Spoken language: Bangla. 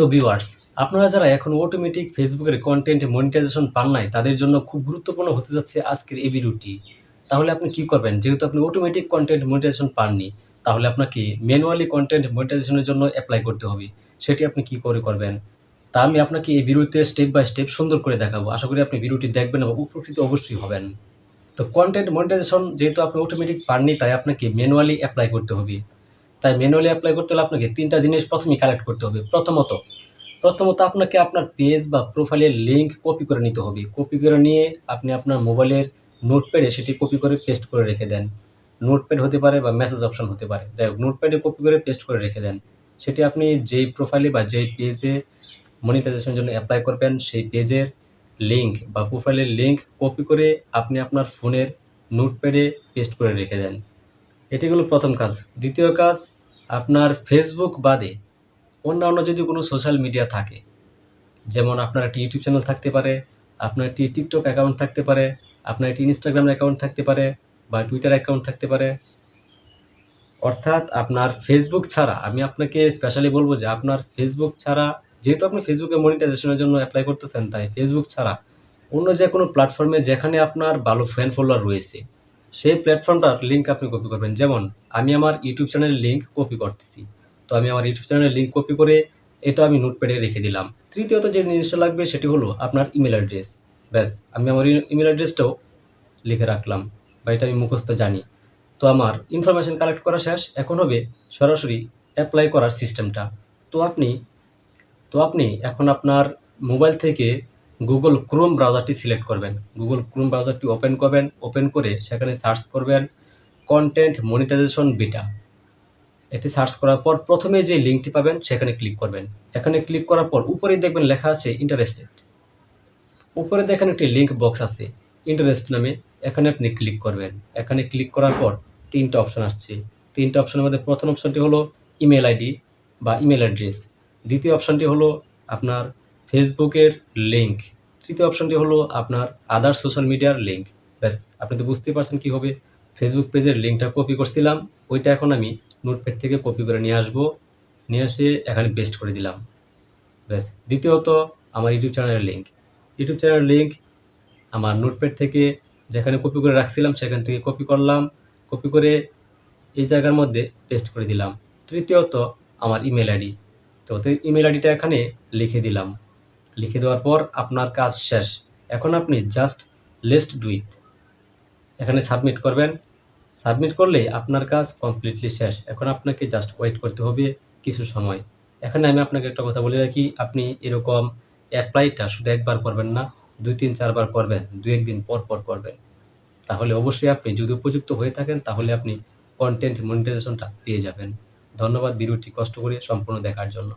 তো ভিউয়ার্স আপনারা যারা এখন অটোমেটিক ফেসবুকের কন্টেন্ট মনিটাইজেশন পান নাই, তাদের জন্য খুব গুরুত্বপূর্ণ হতে যাচ্ছে আজকের এই ভিডিওটি তাহলে আপনি কি করবেন? যেহেতু আপনি অটোমেটিক কন্টেন্ট মনিটাইজেশন পাননি, তাহলে আপনাকে ম্যানুয়ালি কন্টেন্ট মনিটাইজেশনের জন্য অ্যাপ্লাই করতে হবে। সেটি আপনি কি করে করবেন? তা আমি আপনাকে এই ভিডিওতে স্টেপ বাই স্টেপ সুন্দর করে দেখাবো। আশা করি আপনি ভিডিওটি দেখবেন এবং উপকৃত অবশ্যই হবেন। তো কন্টেন্ট মনিটাইজেশন যেহেতু আপনি অটোমেটিক পাননি, তাই আপনাকে ম্যানুয়ালি অ্যাপ্লাই করতে হবে। তাই ম্যানুয়ালি অ্যাপ্লাই করতে হলে আপনাকে তিনটা জিনিস প্রথমেই কালেক্ট করতে হবে। প্রথমত প্রথমত আপনাকে আপনার পেজ বা প্রোফাইলের লিঙ্ক কপি করে নিতে হবে। কপি করে নিয়ে আপনি আপনার মোবাইলের নোটপ্যাডে সেটি কপি করে পেস্ট করে রেখে দেন। নোটপ্যাড হতে পারে বা মেসেজ অপশন হতে পারে। যাই হোক নোটপ্যাডে কপি করে পেস্ট করে রেখে দেন। সেটি আপনি যেই প্রোফাইলে বা যেই পেজে মনিটাইজেশনের জন্য অ্যাপ্লাই করবেন, সেই পেজের লিঙ্ক বা প্রোফাইলের লিঙ্ক কপি করে আপনি আপনার ফোনের নোটপ্যাডে পেস্ট করে রেখে দেন। এটি হলো প্রথম কাজ। দ্বিতীয় কাজ, আপনার ফেসবুক বাদে অন্যান্য যদি কোনো সোশ্যাল মিডিয়া থাকে, যেমন আপনার একটি ইউটিউব চ্যানেল থাকতে পারে, আপনার একটি টিকটক অ্যাকাউন্ট থাকতে পারে, আপনার একটি ইনস্টাগ্রাম অ্যাকাউন্ট থাকতে পারে বা টুইটার অ্যাকাউন্ট থাকতে পারে, অর্থাৎ আপনার ফেসবুক ছাড়া, আমি আপনাকে স্পেশালি বলব যে আপনার ফেসবুক ছাড়া, যেহেতু আপনি ফেসবুকে মনিটাইজেশনের জন্য অ্যাপ্লাই করতেছেন, তাই ফেসবুক ছাড়া অন্য যে কোনো প্ল্যাটফর্মে যেখানে আপনার ভালো ফ্যান ফলোয়ার রয়েছে সেই প্ল্যাটফর্মটার লিঙ্ক আপনি কপি করবেন। যেমন, আমি আমার ইউটিউব চ্যানেলের লিঙ্ক কপি করতেছি। তো আমি আমার ইউটিউব চ্যানেলের লিঙ্ক কপি করে এটা আমি নোটপ্যাডে রেখে দিলাম। তৃতীয়ত যে জিনিসটা লাগবে সেটি হলো আপনার ইমেল অ্যাড্রেস ব্যাস, আমি আমার ইমেল অ্যাড্রেসটাও লিখে রাখলাম বা এটা আমি মুখস্থ জানি। তো আমার ইনফরমেশন কালেক্ট করা শেষ। এখন হবে সরাসরি অ্যাপ্লাই করার সিস্টেমটা তো আপনি তো আপনি এখন আপনার মোবাইল থেকে গুগল ক্রোম ব্রাউজারটি সিলেক্ট করবেন। গুগল ক্রোম ব্রাউজারটি ওপেন করবেন। ওপেন করে সেখানে সার্চ করবেন কন্টেন্ট মনিটাইজেশন বিটা এটি সার্চ করার পর প্রথমে যে লিঙ্কটি পাবেন সেখানে ক্লিক করবেন। এখানে ক্লিক করার পর উপরে দেখবেন লেখা আছে ইন্টারেস্টেড উপরে দেখেন একটি লিঙ্ক বক্স আছে ইন্টারেস্ট নামে। এখানে আপনি ক্লিক করবেন। এখানে ক্লিক করার পর তিনটা অপশন আসছে। তিনটা অপশনের মধ্যে প্রথম অপশনটি হলো ইমেল আইডি বা ইমেল অ্যাড্রেস দ্বিতীয় অপশনটি হলো আপনার ফেসবুকের লিঙ্ক তৃতীয় অপশনটি হলো আপনার আদার সোশ্যাল মিডিয়ার লিঙ্ক ব্যাস, আপনি তো বুঝতেই পারছেন কী হবে। ফেসবুক পেজের লিঙ্কটা কপি করছিলাম। ওইটা এখন আমি নোটপ্যাড থেকে কপি করে নিয়ে আসব। নিয়ে এসে এখানে পেস্ট করে দিলাম। ব্যাস, দ্বিতীয়ত আমার ইউটিউব চ্যানেলের লিঙ্ক ইউটিউব চ্যানেলের লিঙ্ক আমার নোটপ্যাড থেকে যেখানে কপি করে রাখছিলাম, সেখান থেকে কপি করলাম। কপি করে এই জায়গার মধ্যে পেস্ট করে দিলাম। তৃতীয়ত আমার ইমেল আইডি। তো ইমেল আইডিটা এখানে লিখে দিলাম। লিখে দেওয়ার পর আপনার কাজ শেষ। এখন আপনি জাস্ট লেস্ট ডু ইট এখানে সাবমিট করবেন। সাবমিট করলে আপনার কাজ কমপ্লিটলি শেষ। এখন আপনাকে জাস্ট ওয়েট করতে হবে কিছু সময়। এখানে আমি আপনাকে একটা কথা বলে রাখি, আপনি এরকম অ্যাপ্লাইটা শুধু একবার করবেন না, দুই তিন চারবার করবেন দু একদিন পর পর করবেন। তাহলে অবশ্যই আপনি যদি উপযুক্ত হয়ে থাকেন, তাহলে আপনি কন্টেন্ট মনিটাইজেশনটা পেয়ে যাবেন। ধন্যবাদ, ভিডিওটি কষ্ট করে সম্পূর্ণ দেখার জন্য।